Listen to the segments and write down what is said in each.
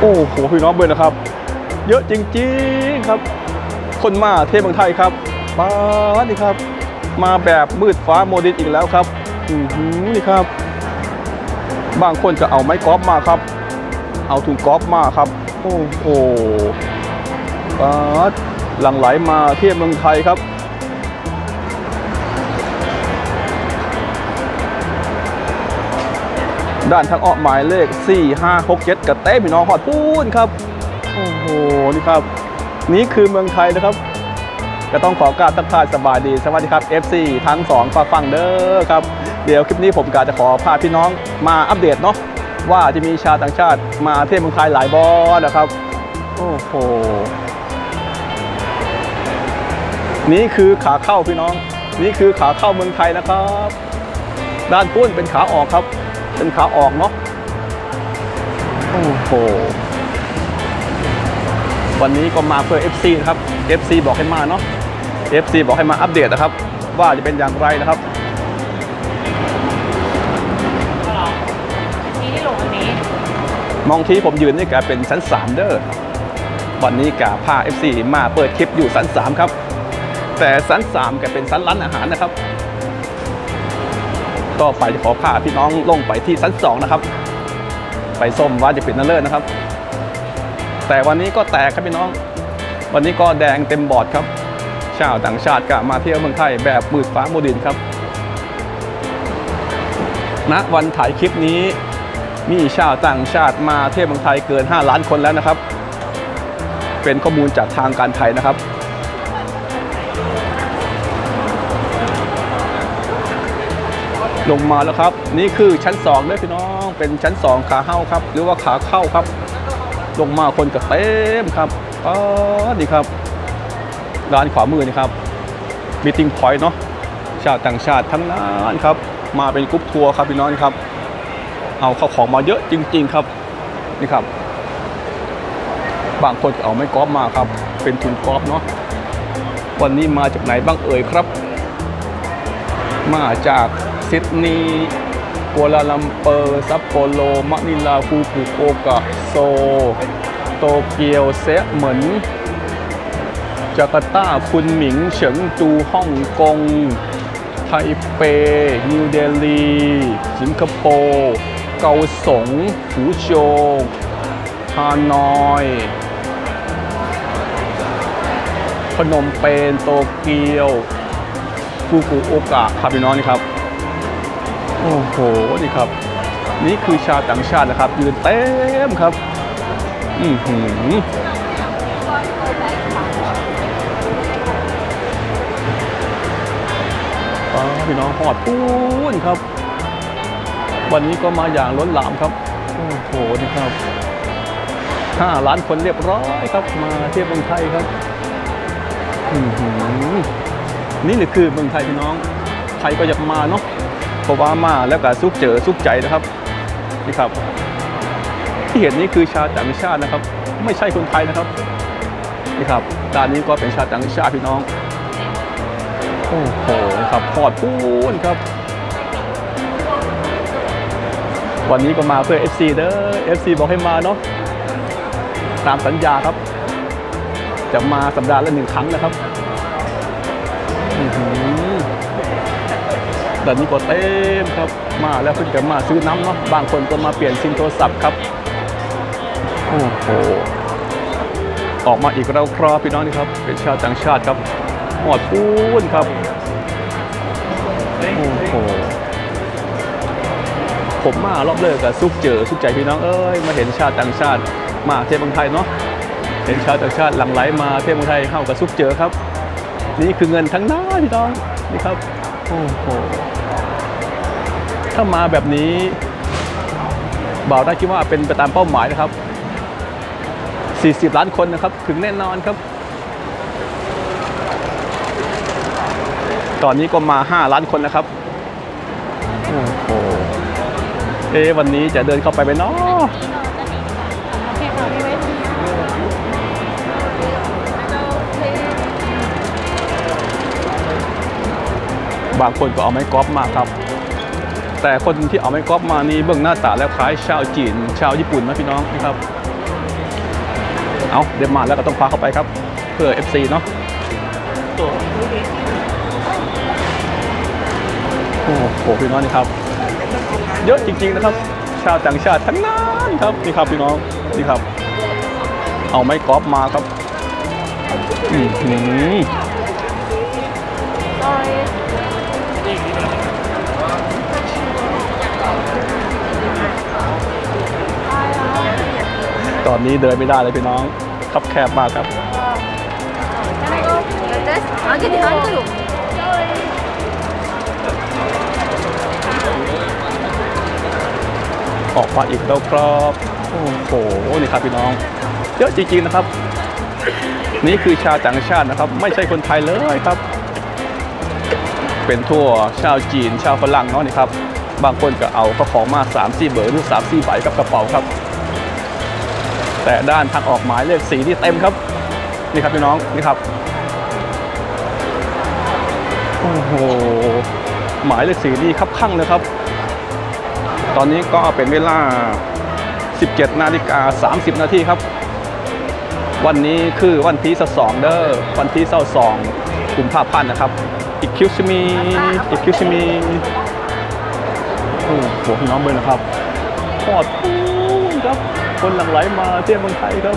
โอ้โหพี่น้องเบิร์นนะครับ เยอะจริงๆครับ คนมาเทพเมืองไทยครับป้าดนี่ครับ มาแบบมืดฟ้าโมดินอีกแล้วครับอือหือนี่ครับ บางคนก็เอาไม้กอล์ฟมาครับ เอาถุงกอล์ฟมาครับ โอ้โหป้าหลังไหลมาเที่ยวเมืองไทยครับ ด้านทางออกหมายเลข 4 5 6 7กับเต้พี่น้องหอดพูนครับ โอ้โห นี่ครับ นี่คือเมืองไทยนะครับ ก็ต้องขอกราบทักทายสบายดี สวัสดีครับ FC ทั้งสองฝากฟังเด้อครับ เดี๋ยวคลิปนี้ผมกาจะขอพาพี่น้องมาอัปเดตเนาะว่าจะมีชาวต่างชาติมาเที่ยวเมืองไทยหลายบอนะครับ โอ้โห นี่คือขาเข้าพี่น้อง นี่คือขาเข้าเมืองไทยนะครับ ด้านปุ้นเป็นขาออกครับ เป็นขาออกเนาะโอ้โหวันนี้ก็มาเพื่อ FC นะครับ FC บอกให้มาเนาะ FC บอกให้มาอัปเดตนะครับ ว่าจะเป็นอย่างไรนะครับนี่ที่ลงอันนี้ มองที่ผมยืนนี่แกเป็นชั้น3เด้อวันนี้กาพา FC มาเปิดคลิปอยู่ชั้น3ครับ แต่ชั้น3แกเป็นชั้นร้านอาหารนะครับ ก็ไปขอพาพี่น้องลงไปที่ชั้น2นะครับ ไปส้มว่าจะปิดนั่นเลิศนะครับ แต่วันนี้ก็แตกครับพี่น้อง วันนี้ก็แดงเต็มบอร์ดครับ ชาวต่างชาติก็มาเที่ยวเมืองไทยแบบมืดฟ้าโมดินครับณวันถ่ายคลิปนี้มีชาวต่างชาติมาเที่ยวเมืองไทยเกิน 5 ล้านคนแล้วนะครับ เป็นข้อมูลจากทางการไทยนะครับ ลงมาแล้วครับ นี่คือชั้น2เลยพี่น้องเป็นชั้น 2 ขาเข้าครับ หรือว่าขาเข้าครับ ลงมาคนก็เต็มครับอ๋อนี่ครับร้านขวามือนี่ครับมีติ้งพอยต์เนาะชาวต่างชาติทั้งนั้นครับ มาเป็นกรุ๊ปทัวร์ครับพี่น้องครับ เอาเข้าของมาเยอะจริง ๆครับนี่ครับ บางคนเอาไม้กอล์ฟมาครับ เป็นถุงกอล์ฟเนาะวันนี้มาจากไหนบ้างเอ่ยครับ มาจาก ซิดนีย์กัวลาลัมเปอร์ซัปโปโรมะนิลาฟูกุโอกะโซ โตเกียวเซะเหมินจาการ์ตาคุนหมิง เฉิงจูฮ่องกง ไทเป นิวเดลี สิงคโปร์เกาสงฟูโจวฮานอย พนมเปญโตเกียวฟูกุโอกะครับพี่น้องนี่ครับ โอ้โหนี่ครับ นี่คือชาวต่างชาตินะครับยืนเต็มครับ อือหือป้าพี่น้องหอดปูนครับ วันนี้ก็มาอย่างล้นหลามครับ โอ้โหนี่ครับห้าล้านคนเรียบร้อยครับมาเที่ยวเมืองไทยครับอือหือนี่แหละคือเมืองไทยพี่น้องใครก็อยากมาเนาะ ราะว่ามาแล้วก็สุขเจอสุขใจนะครับนี่ครับ ที่เห็นนี่คือชาวต่างชาตินะครับ ไม่ใช่คนไทยนะครับนี่ครับด้านนี้ก็เป็นชาวต่างชาติพี่น้องโอ้โหครับพอดปูนครับ วันนี้ก็มาเพื่อ FC เด้อ FC บอกให้มาเนาะตามสัญญาครับ จะมาสัปดาห์ละหนึ่งครั้งนะครับ อื้อหือแต่นี้ก็เต็มครับมาแล้วเพิ่งจะมาซื้อน้ำเนาะบางคนก็มาเปลี่ยนซิมโทรศัพท์ครับโอ้โหออกมาอีกแล้วครับพี่น้องนี่ครับ เป็นชาวต่างชาติครับหอดปูนครับโอ้โหผมมารอบเลิกกับซุกเจอซุกใจพี่น้องเอ้ยมาเห็นชาติต่างชาติมาเที่ยวเมืองไทยเนาะเห็นชาวต่างชาติหลั่งไหลมาเที่ยวเมืองไทยเข้ากับซุกเจอครับ นี่คือเงินทั้งนั้นพี่น้องนี่ครับโอ้โห ถ้ามาแบบนี้บ่าวได้คิดว่าเป็นไปตามเป้าหมายนะครับ 40 ล้านคนนะครับ ถึงแน่นอนครับ ตอนนี้ก็มา 5 ล้านคนนะครับ โอ้โห เอ๊วันนี้จะเดินเข้าไปไหมเนาะบางคนก็เอาไม้กอล์ฟมาครับ แต่คนที่เอาไม้กอล์ฟมานี่เบื้องหน้าตาแล้วคล้ายชาวจีน ชาวญี่ปุ่นนะพี่น้องนะครับ เอาเดมาแล้วก็ต้องพาเข้าไปครับ เพื่อ FC เนาะโอ้โหพี่น้องนี่ครับ เยอะจริง ๆนะครับ ชาวต่างชาติทั้งนั้นครับนี่ครับพี่น้องนี่ครับ เอาไม้กอล์ฟมาครับอื้อ ตอนนี้เดินไม่ได้เลยพี่น้องคับแคบมากครับออกมาอีกแล้วครับโอ้โหนี่ครับพี่น้อง เยอะจริงๆนะครับ นี่คือชาวต่างชาตินะครับ ไม่ใช่คนไทยเลยครับ เป็นทั่วชาวจีนชาวฝรั่งเนาะนี่ครับ บางคนก็เอาเขาของมา3ามสี่เบอร์หรือ3ามสี่ใบกับกระเป๋าครับ แต่ด้านทางออกหมายเลขสีที่เต็มครับ นี่ครับพี่น้องนี่ครับโอ้โหหมายเลขสีนี่ครับข้างเลยครับ ตอนนี้ก็เป็นเวลา 17 นาฬิกา 30 นาทีครับ วันนี้คือวันที่สองเด้อวันที่เสาสองกุมภาพันธ์นะครับอีกคิวชมีอีกคิวชมีโอ้โหพี่น้องเบอร์นะครับปอดปูนครับ คนหลั่งไหลมาเที่ยวเมืองไทยครับ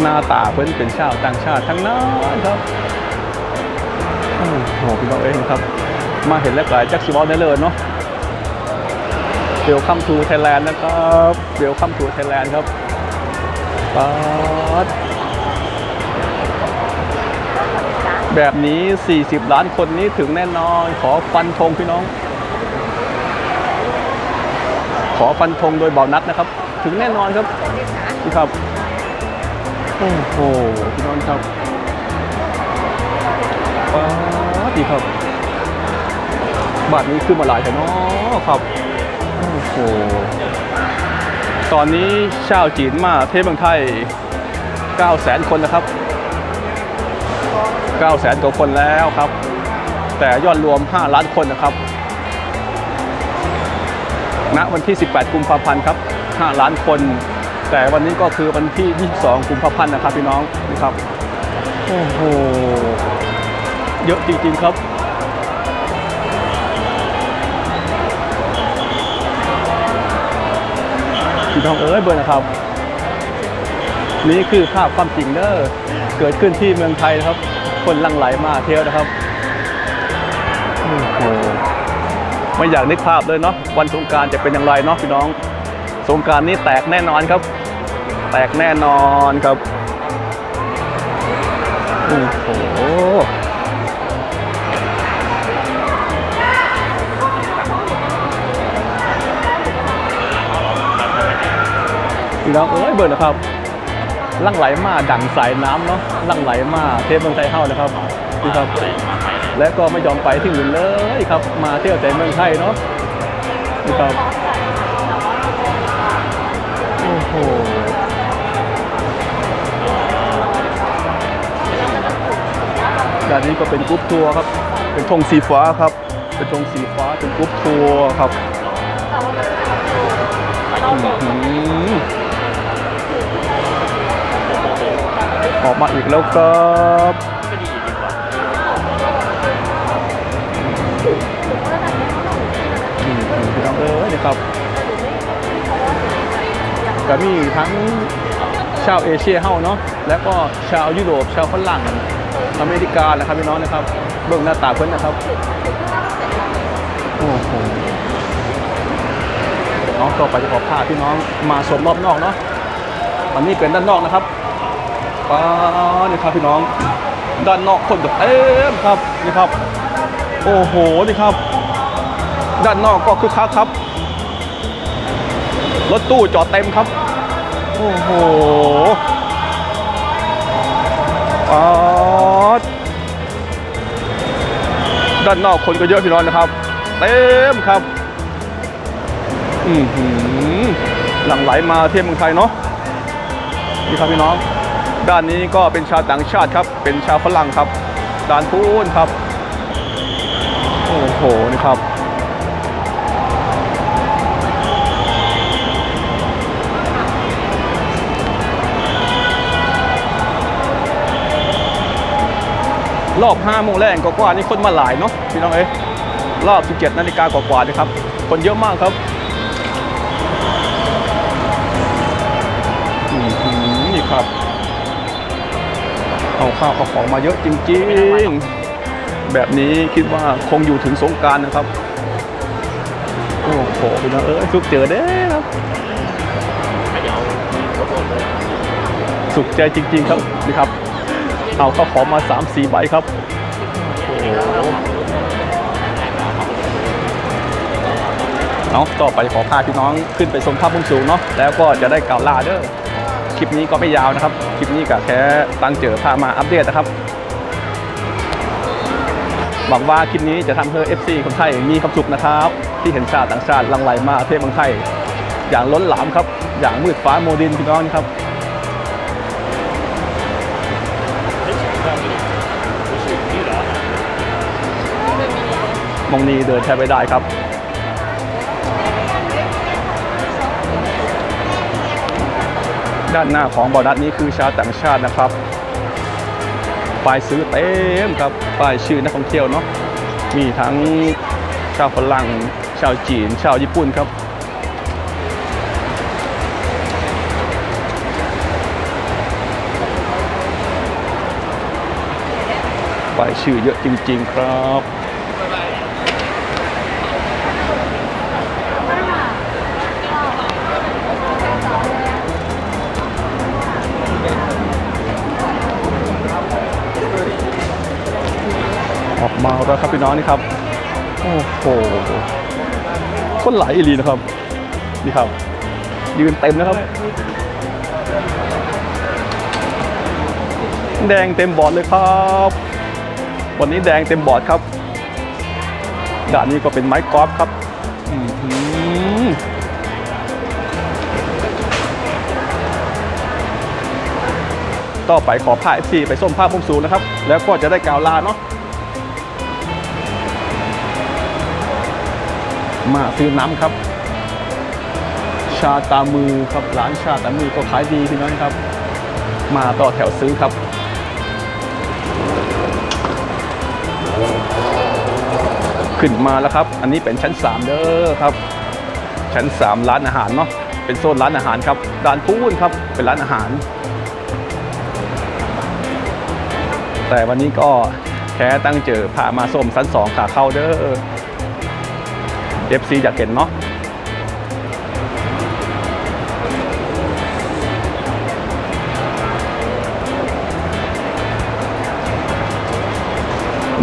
หน้าตาเพิ่นเป็นชาวต่างชาติทั้งนั้นครับโอ้โหพี่น้องเองครับ มาเห็นแล้วก็จักซิบอลได้เลยเนาะเวลคัมทูไทยแลนด์นะครับเวลคัมทูไทยแลนด์ครับป๊าดแบบนี้ 40 ล้านคนนี้ถึงแน่นอน ขอฟันธงพี่น้อง ขอฟันธงโดยเบานัดนะครับ ถึงแน่นอนครับนี่ครับโอ้โหพี่น้องครับป๊าดีครับบาทนี้ขึ้นมาหลายแต่เนาะครับโอ้โหตอนนี้ชาวจีนมาเทศเมืองไทย9แสนคนนะครับ9แสนกว่าคนแล้วครับ แต่ยอดรวม 5 ล้านคนนะครับ ณวันที่ 18 กุมภาพันธ์ครับ 5 ล้านคน แต่วันนี้ก็คือวันที่ 22 กุมภาพันธ์นะครับพี่น้องนี่ครับโอ้โหเยอะจริงๆครับพี่น้องเอ้ยเบอร์นะครับ นี่คือภาพความจริงเด้อเกิดขึ้นที่เมืองไทยนะครับ คนลังไหลมาเที่ยวนะครับโอ้โห ไม่อยากนึกภาพเลยเนาะวันสงการจะเป็นอย่างไรเนาะพี่น้องสงการนี้แตกแน่นอนครับ แตกแน่นอนครับโอ้โหพี่น้องเอ้ยเบิร์นะครับลั่งไหลมาดั่งสายน้ำเนาะลั่งไหลมาเทพเมืองไทยเฮ้านะครับนี่ครับ และก็ไม่ยอมไปที่อื่นเลยครับ มาเที่ยวแต่เมืองไทยเนาะนี่ครับโอ้โหด้านนี้ก็เป็นกรุ๊ปทัวร์ครับ เป็นธงสีฟ้าครับ เป็นธงสีฟ้าเป็นกรุ๊ปทัวร์ครับอือหือออกมาอีกแล้วครับ ครับก็มีทั้งชาวเอเชียเฮาเนาะแล้วก็ชาวยุโรปชาวฝรั่งอเมริกานะครับพี่น้องนะครับเบื้องหน้าตาเพื่อนนะครับโอ้โหน้องต่อไปจะขอพาพี่น้องมาชมรอบนอกเนาะวันนี้เป็นด้านนอกนะครับป้านี่ครับพี่น้อง ด้านนอกคนแบบเต็มครับนี่ครับ โอ้โหนี่ครับ ด้านนอกก็คือคักครับ รถตู้จอดเต็มครับ โอ้โหป๊าดด้านนอกคนก็เยอะพี่น้องนะครับ เต็มครับ อือหือหลั่งไหลมาเที่ยวเมืองไทยเนาะนี่ครับพี่น้อง ด้านนี้ก็เป็นชาวต่างชาติครับ เป็นชาวฝรั่งครับ ด้านพูนครับ โอ้โห นี่ครับ รอบ5โมงแรกกว่าๆนี่คนมาหลายเนาะพี่น้องเอ้ยรอบ 17นาฬิกากว่าๆเลยครับ คนเยอะมากครับนี่ครับ เอาข้าวเอาของมาเยอะจริงๆ แบบนี้คิดว่าคงอยู่ถึงสงการนะครับ โอ้โหพี่น้องเอ้ยสุกเจอเด้ครับสุขใจจริง ๆ ครับนี่ครับ เอาข้าวของมา 3 4 ใบครับโอ้โหเอาต่อไปขอพาพี่น้องขึ้นไปชมภาพมุมสูงเนาะแล้วก็จะได้กล่าวลาเด้อคลิปนี้ก็ไม่ยาวนะครับ คลิปนี้ก็แค่ตั้งเจอพามาอัปเดตนะครับหวังว่าคลิปนี้จะทำให้ FC คนไทยมีความสุขนะครับ ที่เห็นชาติต่างชาติลังไหลมาประเทศเมืองไทย อย่างล้นหลามครับ อย่างมืดฟ้าโมดินพี่น้องครับ มองนี้เดินแทบไม่ได้ครับ ด้านหน้าของบอดัสนี้คือชาวต่างชาตินะครับป้ายซื้อเต็มครับป้ายชื่อนักท่องเที่ยวเนาะมีทั้งชาวฝรั่งชาวจีน ชาวญี่ปุ่นครับป้ายชื่อเยอะจริง ๆ ครับ แล้วครับพี่น้องนี่ครับ โอ้โหคนไหลอีหลีนะครับ นี่ครับยืนเต็มนะครับ แดงเต็มบอร์ดเลยครับ วันนี้แดงเต็มบอร์ดครับด่านนี้ก็เป็นไม้กอล์ฟครับต่อไปขอพาเอฟซีไปส้มภาพมุมสูงนะครับ แล้วก็จะได้กาวลาเนาะ มาซื้อน้ำครับ ชาตามือครับร้านชาตามือก็ขายดีพี่น้องครับ มาต่อแถวซื้อครับขึ้นมาแล้วครับ อันนี้เป็นชั้น 3 เด้อครับ ชั้น 3 ร้านอาหารเนาะ เป็นโซนร้านอาหารครับร้านพูนครับ เป็นร้านอาหาร แต่วันนี้ก็แค่ตั้งเจอพามาส้มชั้น 2 ขาเข้าเด้อ FC อยากเห็นเนาะ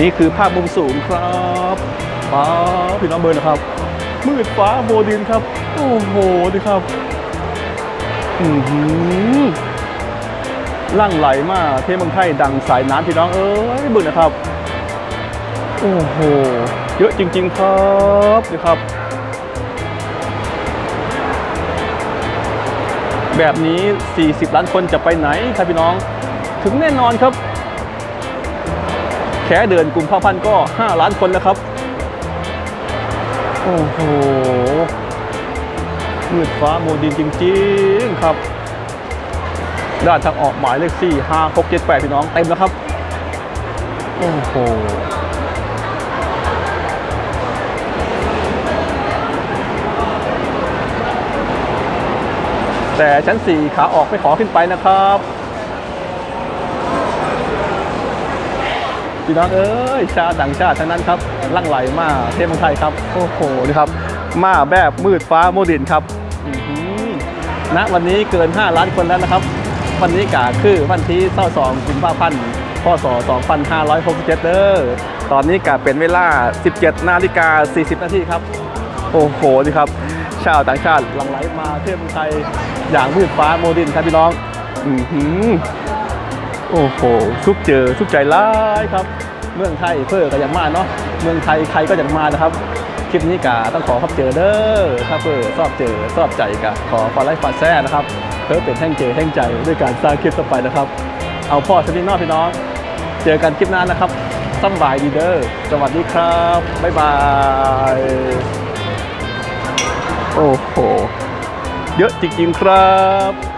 นี่คือภาพมุมสูงครับฟ้าพี่น้องเบิร์นะครับ มืดฟ้าโบดินครับ โอ้โหดิครับอือหือลั่งไหลมากเทพเมืองไทยดังสายน้ำพี่น้องเอ้ยเบิร์นนะครับ โอ้โห เยอะจริง ๆ ครับนี่ครับ แบบนี้ 40 ล้านคนจะไปไหนครับพี่น้อง ถึงแน่นอนครับ แค่เดือนกลุ่มภาพันธ์ก็ 5 ล้านคนแล้วครับ โอ้โหมืดฟ้าโมดินจริง ๆ ครับ ด้านทางออกหมายเลข4 5 6 7 8 พี่น้องเต็มแล้วครับ โอ้โห แต่ชั้น 4 ขาออกไม่ขอขึ้นไปนะครับพี่น้องเอ้ยชาต่างชาติทั้งนั้นครับลั่งไหลมาเทพเมืองไทยครับ โอ้โหนี่ครับ มาแบบมืดฟ้าโมดินครับอื้อหือณวันนี้เกิน 5 ล้านคนแล้วนะครับ วันนี้กาคือวันที่22กุมภาพันธ์พศ2567เด้อตอนนี้กาเป็นเวลา 17 นาฬิกา 40 นาทีครับ โอ้โหนี่ครับ ชาวต่างชาติหลั่งไหลมาเทพเมืองไทย อย่างมืดฟ้าโมดินครับพี่น้อง อือหือโอ้โหทุกเจอทุกใจร้ายครับ เมืองไทยเพื่อก็ยังมาเนาะเมืองไทยใครก็ยังมานะครับคลิปนี้กาต้องขอขอบเจอเด้อถ้าเพื่อชอบเจอชอบใจกะขอฟอไลค์ฟอลแซ่นะครับเพื่อเป็นแท่งเจอแท่งใจด้วยการสร้างคลิปต่อไปนะครับ เอาพ่อสนิทนอกพี่น้อง เจอกันคลิปหน้านะครับสบายดีเด้อสวัสดีครับบ๊ายบาย โอ้โห เยอะจริงๆครับ